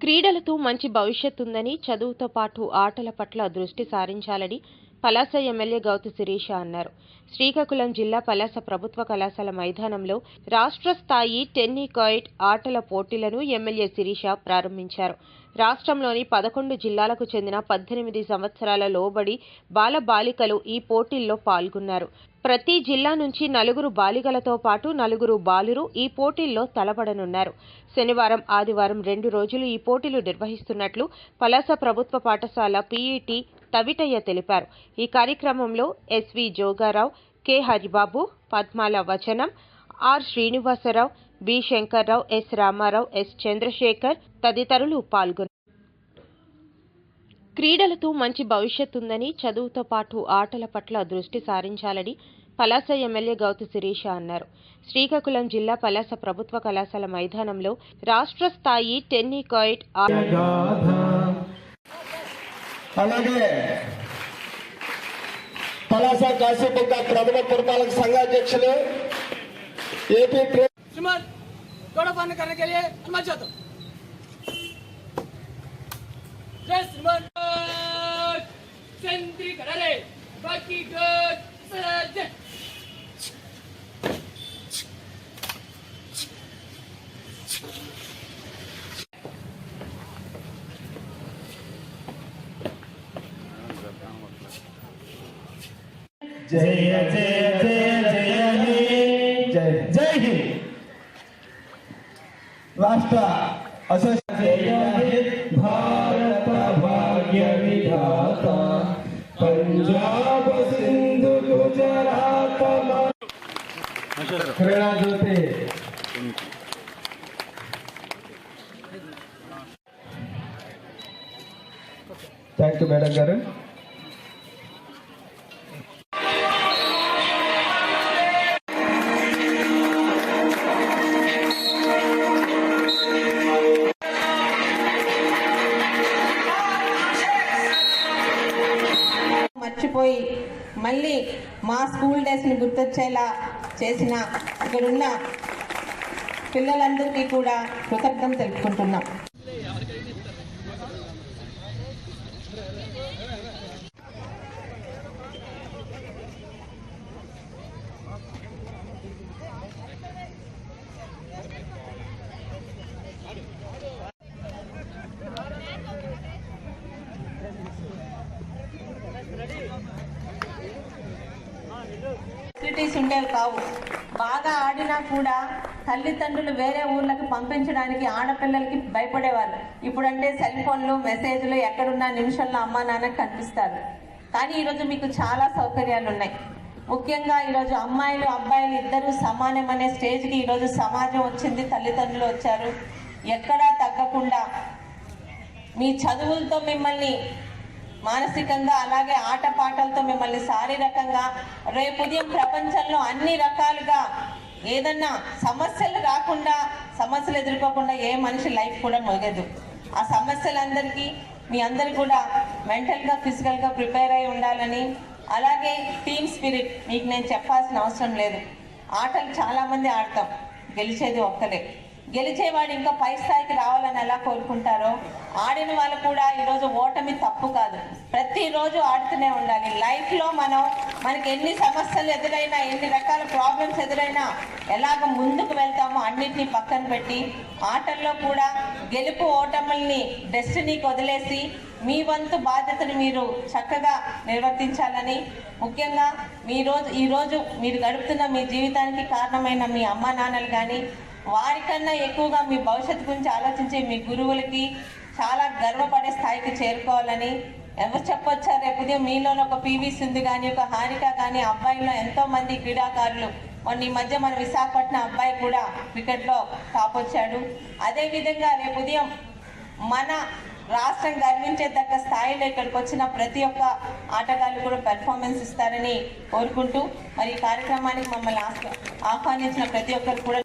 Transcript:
క్రీడలతో మంచి భవిష్యత్ ఉందని చదువుతో పాటు ఆటల పట్ల దృష్టి సారించాలని పలాస ఎమ్మెల్యే గౌతు శిరీష అన్నారు. శ్రీకాకుళం జిల్లా పలాస ప్రభుత్వ కళాశాల మైదానంలో రాష్ట్ర స్థాయి టెన్నికాయిట్ ఆటల పోటీలను ఎమ్మెల్యే శిరీష ప్రారంభించారు. రాష్ట్రంలోని పదకొండు జిల్లాలకు చెందిన పద్దెనిమిది సంవత్సరాల లోబడి బాల బాలికలు ఈ పోటీల్లో పాల్గొన్నారు. ప్రతి జిల్లా నుంచి నలుగురు బాలికలతో పాటు నలుగురు బాలురు ఈ పోటీల్లో తలపడనున్నారు. శనివారం ఆదివారం రెండు రోజులు ఈ పోటీలు నిర్వహిస్తున్నట్లు పలాస ప్రభుత్వ పాఠశాల పీఈటీ తవిటయ్య తెలిపారు. ఈ కార్యక్రమంలో S V Jogarao K Haribabu పద్మాల వచనం R Srinivasarao B. Shankarrao S. Ramarao S. Chandrashekar తదితరులు పాల్గొన్నారు. క్రీడలతో మంచి భవిష్యత్ ఉందని చదువుతో పాటు ఆటల పట్ల దృష్టి సారించాలని పలాస ఎమ్మెల్యే గౌతు శిరీష అన్నారు. శ్రీకాకుళం జిల్లా పలాస ప్రభుత్వ కళాశాల మైదానంలో రాష్ట్ర స్థాయి టెన్నికాయిట్ అలాగే పలాస కాశీబుగ్గ ప్రథమ పురపాలక సంఘాధ్యక్షులు ఏపీ गौरवान्वित करने के लिए हिमाचल यादव जय जय जय जय राष्ट्र भारत भाग्य विधाता। पंजाब सिंधु गुजरात प्रेरणा थैंक यू मैडम गारू మర్చిపోయి మళ్ళీ మా స్కూల్ డేస్ని గుర్తొచ్చేలా చేసిన ఇక్కడున్న పిల్లలందరికీ కూడా కృతజ్ఞతలు తెలుపుకుంటున్నాం. ఫెసిలిటీస్ ఉండేవి కావు. బాగా ఆడినా కూడా తల్లిదండ్రులు వేరే ఊర్లకు పంపించడానికి ఆడపిల్లలకి భయపడేవారు ఇప్పుడంటే సెల్ ఫోన్లు మెసేజ్లు ఎక్కడున్నా నిమిషంలో అమ్మా నాన్నకి కనిపిస్తారు. కానీ ఈరోజు మీకు చాలా సౌకర్యాలు ఉన్నాయి. ముఖ్యంగా ఈరోజు అమ్మాయిలు అబ్బాయిలు ఇద్దరు అనే స్టేజ్కి ఈరోజు సమాజం వచ్చింది తల్లిదండ్రులు వచ్చారు. ఎక్కడా తగ్గకుండా మీ చదువులతో మిమ్మల్ని మానసికంగా అలాగే ఆటపాటలతో మిమ్మల్ని శారీరకంగా రేపు ఉదయం ప్రపంచంలో అన్ని రకాలుగా ఏదన్నా సమస్యలు రాకుండా సమస్యలు ఎదుర్కోకుండా ఏ మనిషి లైఫ్ కూడా మొగదు ఆ సమస్యలందరికీ మీ అందరు కూడా మెంటల్గా ఫిజికల్గా ప్రిపేర్ అయి ఉండాలని అలాగే టీమ్ స్పిరిట్ మీకు నేను చెప్పాల్సిన అవసరం లేదు. ఆటలు చాలామంది ఆడతాం. గెలిచేది ఒక్కలే గెలిచేవాడు ఇంకా పై స్థాయికి రావాలని ఎలా కోరుకుంటారో ఆడిన వాళ్ళు కూడా ఈరోజు ఓటమి తప్పు కాదు. ప్రతిరోజు ఆడుతూనే ఉండాలి. లైఫ్లో మనం మనకి ఎన్ని సమస్యలు ఎదురైనా ఎన్ని రకాల ప్రాబ్లమ్స్ ఎదురైనా ఎలాగ ముందుకు వెళ్తామో అన్నిటినీ పక్కన పెట్టి ఆటల్లో కూడా గెలుపు ఓటముల్ని డెస్టినీకి వదిలేసి మీ వంతు బాధ్యతను మీరు చక్కగా నిర్వర్తించాలని ముఖ్యంగా మీ రోజు ఈరోజు మీరు గడుపుతున్న మీ జీవితానికి కారణమైన మీ అమ్మా నాన్నలు కానీ వారికన్నా ఎక్కువగా మీ భవిష్యత్తు గురించి ఆలోచించి మీ గురువులకి చాలా గర్వపడే స్థాయికి చేరుకోవాలని ఎవరు చెప్పొచ్చా? రేపు ఉదయం మీలోనే ఒక పీవీ సింధు కానీ ఒక హానిక కానీ అబ్బాయిలో ఎంతో మంది క్రీడాకారులు. మొన్న ఈ మధ్య మన విశాఖపట్నం అబ్బాయి కూడా క్రికెట్లో టాప్ వచ్చాడు. అదేవిధంగా రేపు ఉదయం మన రాష్ట్రం గర్వించేదగ్గ స్థాయిలో ఇక్కడికి వచ్చిన ప్రతి ఒక్క ఆటగాళ్ళు కూడా పెర్ఫార్మెన్స్ ఇస్తారని కోరుకుంటూ మరి ఈ కార్యక్రమానికి మమ్మల్ని ఆహ్వానించిన ప్రతి ఒక్కరు కూడా